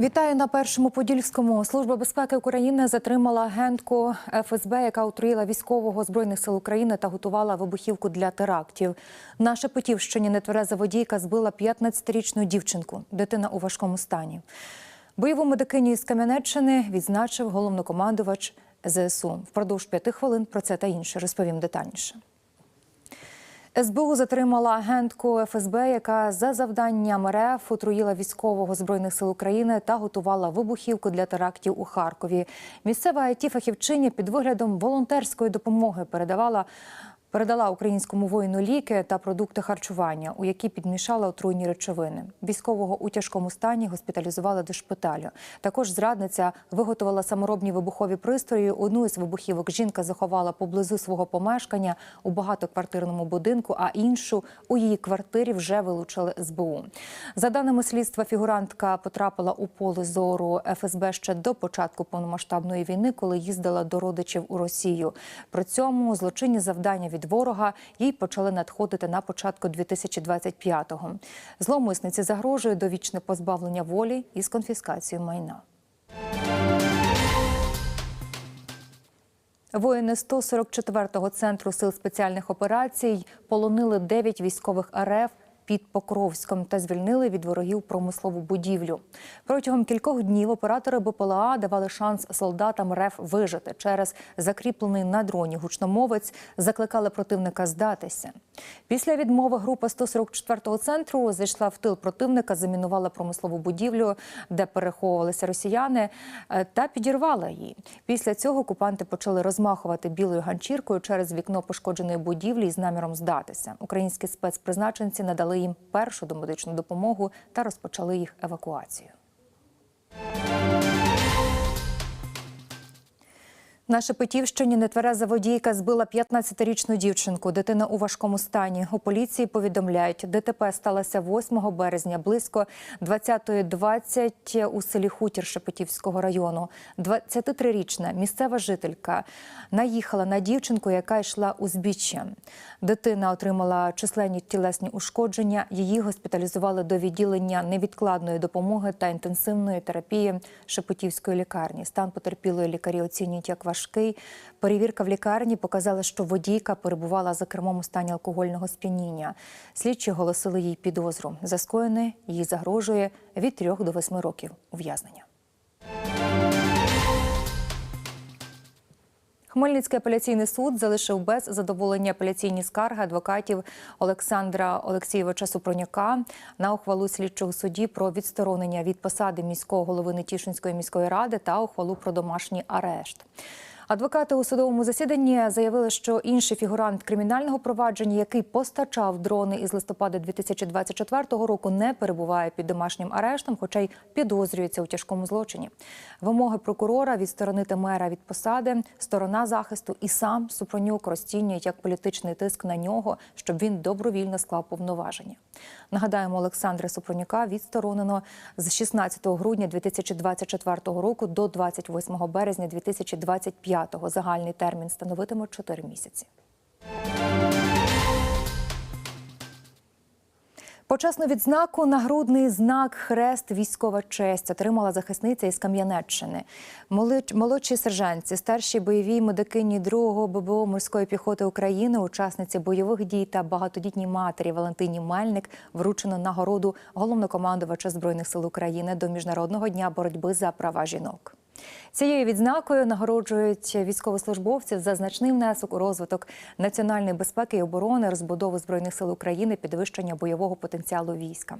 Вітаю на першому подільському. Служба безпеки України затримала агентку ФСБ, яка отруїла військового збройних сил України та готувала вибухівку для терактів. На Шепетівщині нетвереза водійка збила 15-річну дівчинку. Дитина у важкому стані. Бойову медикиню із Кам'янеччини відзначив головнокомандувач ЗСУ. Впродовж п'яти хвилин про це та інше розповім детальніше. СБУ затримала агентку ФСБ, яка за завданням РФ отруїла військового збройних сил України та готувала вибухівку для терактів у Харкові. Місцева it фахівчиня під виглядом волонтерської допомоги передавала. Передала українському воїну ліки та продукти харчування, у які підмішала отруйні речовини. Військового у тяжкому стані госпіталізували до шпиталю. Також зрадниця виготовила саморобні вибухові пристрої. Одну із вибухівок жінка заховала поблизу свого помешкання у багатоквартирному будинку, а іншу у її квартирі вже вилучили СБУ. За даними слідства, фігурантка потрапила у поле зору ФСБ ще до початку повномасштабної війни, коли їздила до родичів у Росію. При цьому злочинні завдання від ворога їй почали надходити на початку 2025-го. Зловмисниці загрожує довічне позбавлення волі із конфіскацією майна. Воїни 144-го центру сил спеціальних операцій полонили 9 військових РФ під Покровськом та звільнили від ворогів промислову будівлю. Протягом кількох днів оператори БПЛА давали шанс солдатам РФ вижити. Через закріплений на дроні гучномовець закликали противника здатися. Після відмови група 144-го центру зайшла в тил противника, замінувала промислову будівлю, де переховувалися росіяни, е, та підірвала її. Після цього окупанти почали розмахувати білою ганчіркою через вікно пошкодженої будівлі з наміром здатися. Українські спецпризначенці надали їм першу домедичну допомогу та розпочали їх евакуацію. На Шепетівщині нетвереза водійка збила 15-річну дівчинку. Дитина у важкому стані. У поліції повідомляють, ДТП сталося 8 березня близько 20.20 у селі Хутір Шепетівського району. 23-річна місцева жителька наїхала на дівчинку, яка йшла узбіччя. Дитина отримала численні тілесні ушкодження. Її госпіталізували до відділення невідкладної допомоги та інтенсивної терапії Шепетівської лікарні. Стан потерпілої лікарі оцінюють як важкий. Перевірка в лікарні показала, що водійка перебувала за кермом у стані алкогольного сп'яніння. Слідчі оголосили їй підозру. За скоєне їй загрожує від 3 до 8 років ув'язнення. Хмельницький апеляційний суд залишив без задоволення апеляційні скарги адвокатів Олександра Олексійовича Супроняка на ухвалу слідчого судді про відсторонення від посади міського голови Нетішинської міської ради та ухвалу про домашній арешт. Адвокати у судовому засіданні заявили, що інший фігурант кримінального провадження, який постачав дрони із листопада 2024 року, не перебуває під домашнім арештом, хоча й підозрюється у тяжкому злочині. Вимоги прокурора відсторонити мера від посади, сторона захисту і сам Супронюк розцінюють як політичний тиск на нього, щоб він добровільно склав повноваження. Нагадаємо, Олександра Супронюка відсторонено з 16 грудня 2024 року до 28 березня 2025 року. Загальний термін становитиме 4 місяці. Почесну відзнаку нагрудний знак Хрест військова честь отримала захисниця із Кам'янеччини. Молодші сержантці, старші бойові медикині 2-го ББО морської піхоти України, учасниці бойових дій та багатодітній матері Валентині Мельник вручено нагороду головнокомандувача збройних сил України до міжнародного дня боротьби за права жінок. Цією відзнакою нагороджують військовослужбовців за значний внесок у розвиток національної безпеки і оборони, розбудову збройних сил України, підвищення бойового потенціалу війська.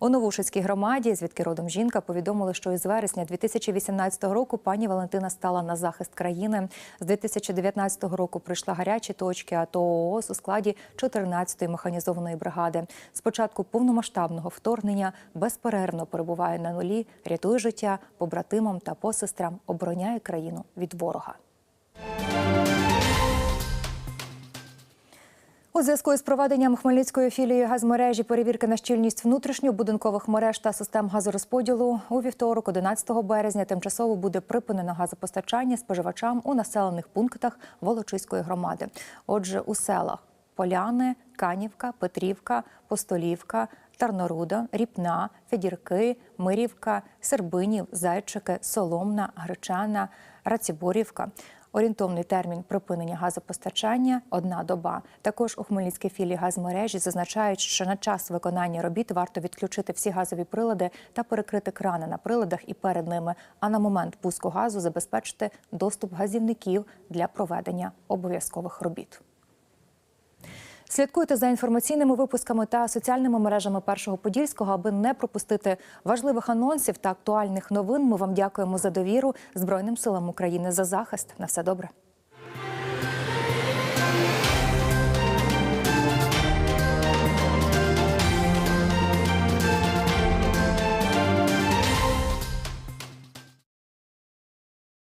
У Новушицькій громаді, звідки родом жінка, повідомили, що із вересня 2018 року пані Валентина стала на захист країни. З 2019 року прийшла гарячі точки АТО ООС у складі 14-ї механізованої бригади. З початку повномасштабного вторгнення безперервно перебуває на нулі, рятує життя побратимам та посестрам обороняє країну від ворога. У зв'язку із проведенням Хмельницької філії газмережі перевірки на щільність внутрішньобудинкових мереж та систем газорозподілу у вівторок, 11 березня, тимчасово буде припинено газопостачання споживачам у населених пунктах Волочиської громади. Отже, у селах Поляни, Канівка, Петрівка, Постолівка, Тарноруда, Ріпна, Федірки, Мирівка, Сербинів, Зайчики, Соломна, Гречана, Раціборівка. Орієнтовний термін припинення газопостачання одна доба. Також у Хмельницькій філії газмережі зазначають, що на час виконання робіт варто відключити всі газові прилади та перекрити крани на приладах і перед ними. А на момент пуску газу забезпечити доступ газівників для проведення обов'язкових робіт. Слідкуйте за інформаційними випусками та соціальними мережами першого подільського, аби не пропустити важливих анонсів та актуальних новин. Ми вам дякуємо за довіру Збройним силам України за захист. На все добре.